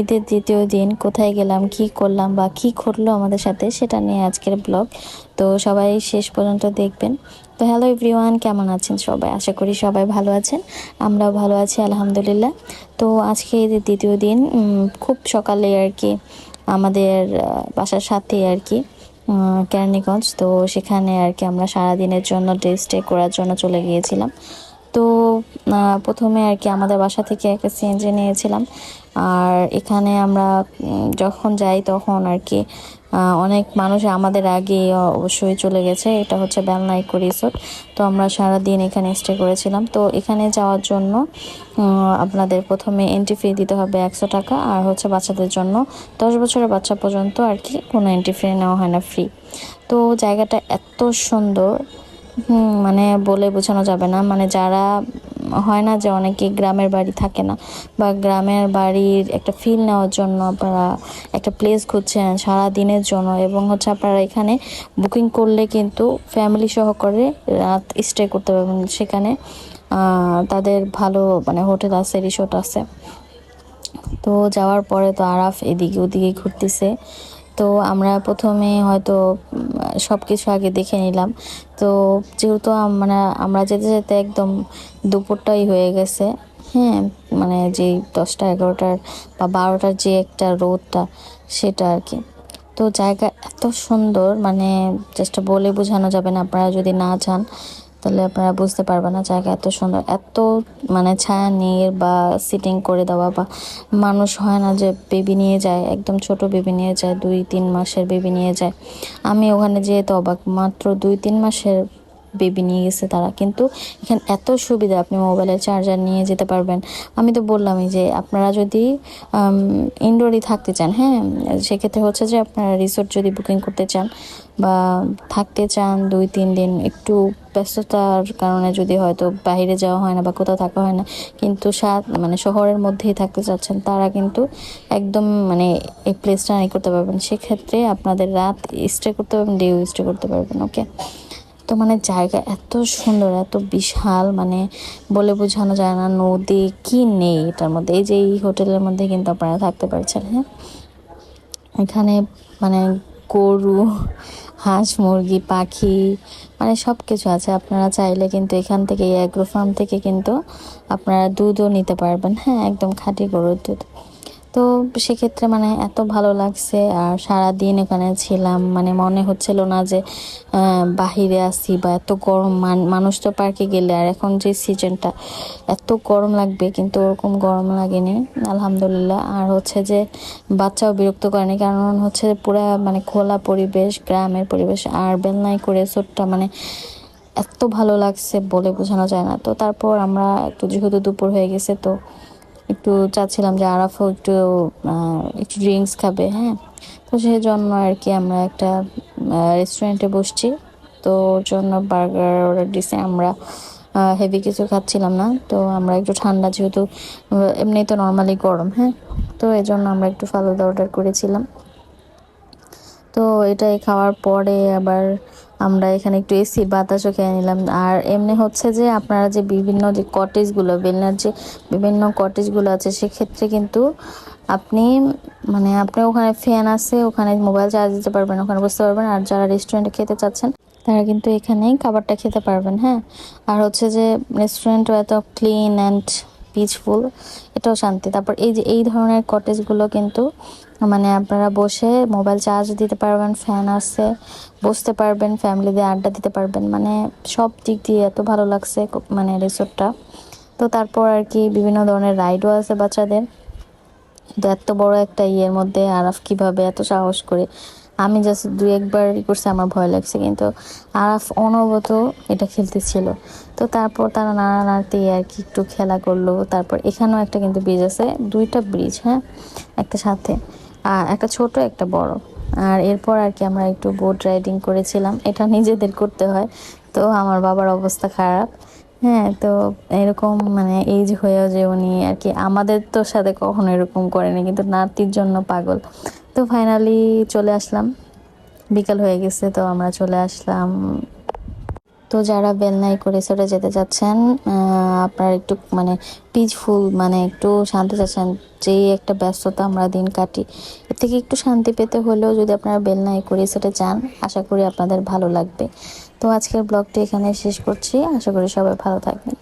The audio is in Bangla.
ঈদের দ্বিতীয় দিন কোথায় গেলাম, কি করলাম বা কি ঘটলো আমাদের সাথে সেটা নিয়ে আজকের ব্লগ। তো সবাই শেষ পর্যন্ত দেখবেন। তো হ্যালো এভরিওয়ান, কেমন আছেন সবাই? আশা করি সবাই ভালো আছেন, আমরাও ভালো আছি, আলহামদুলিল্লাহ। তো আজকে ঈদের দ্বিতীয় দিন খুব সকালে আর কি আমাদের বাসার সাথে আর কি কেরানীগঞ্জ। তো সেখানে আর কি আমরা সারাদিনের জন্য ডে স্টে করার জন্য চলে গিয়েছিলাম। তো প্রথমে আর কি আমাদের বাসা থেকে একটা সিএনজি নিয়েছিলাম। আর এখানে আমরা যখন যাই তখন আর কি অনেক মানুষ আমাদের আগে অবশ্যই চলে গেছে। এটা হচ্ছে বেলনা ইকো রিসোর্ট। তো আমরা সারা দিন এখানে স্টে করেছিলাম। তো এখানে যাওয়ার জন্য আপনাদের প্রথমে এন্ট্রি ফি দিতে হবে একশো টাকা। আর হচ্ছে বাচ্চাদের জন্য দশ বছরের বাচ্চা পর্যন্ত আর কি কোনো এন্ট্রি ফি নেওয়া হয় না ফ্রি তো জায়গাটা এত সুন্দর। মানে বলে বোঝানো যাবে না। মানে যারা হয় না যে অনেকে গ্রামের বাড়ি থাকে না বা গ্রামের বাড়ির একটা ফিল নেওয়ার জন্য আপনারা একটা প্লেস খুঁজছেন সারা দিনের জন্য এবং হচ্ছে আপনারা এখানে বুকিং করলে কিন্তু ফ্যামিলি সহকারে রাত স্টে করতে পারবেন সেখানে তাদের ভালো মানে হোটেল আছে রিসোর্ট আছে। তো যাওয়ার পরে তো আরাফ এদিকে ওদিকে ঘুরতেছে। তো আমরা প্রথমে হয়তো সব কিছু আগে দেখে নিলাম। তো যেহেতু আম- মানে আমরা যেতে যেতে একদম দুপুরটাই হয়ে গেছে হ্যাঁ মানে যে দশটা, এগারোটার বা বারোটার যে একটা রোদটা, সেটা আর কি। তো জায়গা এত সুন্দর মানে জাস্ট বলে বোঝানো যাবে না, আপনারা যদি না যান তাহলে আপনারা বুঝতে পারবেন না জায়গা এত সুন্দর, এত মানে ছায়া নিয়ে বা সিটিং করে দেওয়া বা মানুষ হয় না যে বেবি নিয়ে যায়, একদম ছোট বেবি নিয়ে যায়, দুই, তিন মাসের বেবি নিয়ে যায়। আমি ওখানে যেয়ে তো অবাক, মাত্র দুই, তিন মাসের বেবি নিয়ে গেছে তারা। কিন্তু এখানে এত সুবিধা, আপনি মোবাইলের চার্জার নিয়ে যেতে পারবেন। আমি তো বললামই যে আপনারা যদি ইনডোরই থাকতে চান হ্যাঁ সেক্ষেত্রে হচ্ছে যে আপনারা রিসোর্ট যদি বুকিং করতে চান বা থাকতে চান দুই, তিন দিন, একটু ব্যস্ততার কারণে যদি হয়তো বাইরে যাওয়া হয় না বা কোথাও থাকা হয় না, কিন্তু সাত মানে শহরের মধ্যেই থাকতে চাচ্ছেন, তারা কিন্তু একদম মানে এই প্লেসটা নাই করতে পারবেন। সেক্ষেত্রে আপনাদের রাত স্টে করতে পারবেন ডেও স্টে করতে পারবেন ওকে তো মানে জায়গা এত সুন্দর, এত বিশাল মানে বলে বোঝানো যায় না, নদী কি নেই এটার মধ্যে? এই যে এই হোটেলের মধ্যে কিন্তু আপনারা থাকতে পারছেন হ্যাঁ? এখানে মানে গরু হাঁস, মুরগি, পাখি মানে সব কিছু আছে। আপনারা চাইলে কিন্তু এখান থেকে এই অ্যাগ্রো ফার্ম থেকে কিন্তু আপনারা দুধও নিতে পারবেন। হ্যাঁ একদম খাঁটি গরুর দুধ। তো সেক্ষেত্রে মানে এত ভালো লাগছে আর সারা দিন এখানে ছিলাম। মানে মনে হচ্ছিল না যে বাহিরে আসি বা এত গরম। মান- মানুষ তো পার্কে গেলে আর এখন যে সিজনটা এত গরম লাগবে কিন্তু ওরকম গরম লাগেনি, আলহামদুলিল্লাহ। আর হচ্ছে যে, বাচ্চাও বিরক্ত করেনি কারণ হচ্ছে পুরা মানে খোলা পরিবেশ, গ্রামের পরিবেশ আর বেলনাই করে ছোট্টা মানে এত ভালো লাগছে বলে বোঝানো যায় না। তো তারপর আমরা একটু যেহেতু দুপুর হয়ে গেছে তো একটু চাচ্ছিলাম যে আরাফও একটু একটু ড্রিঙ্কস খাবে হ্যাঁ? তো সেই জন্য আর কি আমরা একটা রেস্টুরেন্টে বসছি। তো ওর জন্য বার্গার অর্ডার দিছে। আমরা হেভি কিছু খাচ্ছিলাম না। তো আমরা একটু ঠান্ডা যেহেতু এমনি তো নর্মালি গরম হ্যাঁ? তো এই জন্য আমরা একটু ফালুদা অর্ডার করেছিলাম। তো এটাই খাওয়ার পরে আবার আমরা এখানে একটু এসির বাতাসও খেয়ে নিলাম। আর এমনি হচ্ছে যে আপনারা যে বিভিন্ন যে কটেজগুলো বেলনার যে বিভিন্ন কটেজগুলো আছে, সেক্ষেত্রে কিন্তু আপনি মানে আপনি ওখানে ফ্যান আছে, ওখানে মোবাইল চার্জ দিতে পারবেন, ওখানে বসতে পারবেন। আর যারা রেস্টুরেন্টে খেতে চাচ্ছেন, তারা কিন্তু এখানেই খাবারটা খেতে পারবেন হ্যাঁ? আর হচ্ছে যে রেস্টুরেন্টও এত ক্লিন অ্যান্ড পিসফুল এটাও শান্তি। তারপর এই যে, এই ধরনের কটেজগুলো কিন্তু মানে আপনারা বসে মোবাইল চার্জ দিতে পারবেন ফ্যান আছে, বসতে পারবেন ফ্যামিলিদের আড্ডা দিতে পারবেন মানে সব দিক দিয়ে এত ভালো লাগছে মানে রিসোর্টটা তো তারপর আর কি বিভিন্ন ধরনের রাইডও আছে বাচ্চাদের। তো এত বড় একটা ইয়ের মধ্যে আরাফ কীভাবে এত সাহস করে, আমি জাস্ট দু একবার করছি, আমার ভয় লাগছে কিন্তু আরাফ অনবত এটা খেলতেছিল। তো তারপর তারা নানা নাড়তে আর কি একটু খেলা করল, তারপর এখানেও একটা কিন্তু ব্রিজ আছে, দুইটা ব্রিজ হ্যাঁ? একটা সাথে। একটা ছোট, একটা বড়। আর এরপর আর কি আমরা একটু বোট রাইডিং করেছিলাম। এটা নিজেদের করতে হয়। তো আমার বাবার অবস্থা খারাপ। হ্যাঁ তো এরকম মানে এই যে হয়েও যে উনি আর কি আমাদের তো সাথে কখনো এরকম করেনি, কিন্তু নাতির জন্য পাগল। তো ফাইনালি চলে আসলাম। বিকাল হয়ে গেছে, তো আমরা চলে আসলাম তো যারা বেলনাই করে সেটা যেতে চাচ্ছেন আপনার একটু মানে পিসফুল মানে একটু শান্তি চাচ্ছেন, যেই একটা ব্যস্ততা আমরা দিন কাটি। এর থেকে একটু শান্তি পেতে হলেও যদি আপনারা বেলনাই করে সেটা চান আশা করি আপনাদের ভালো লাগবে। তো আজকের ব্লগটি এখানে শেষ করছি। আশা করি সবাই ভালো থাকবেন।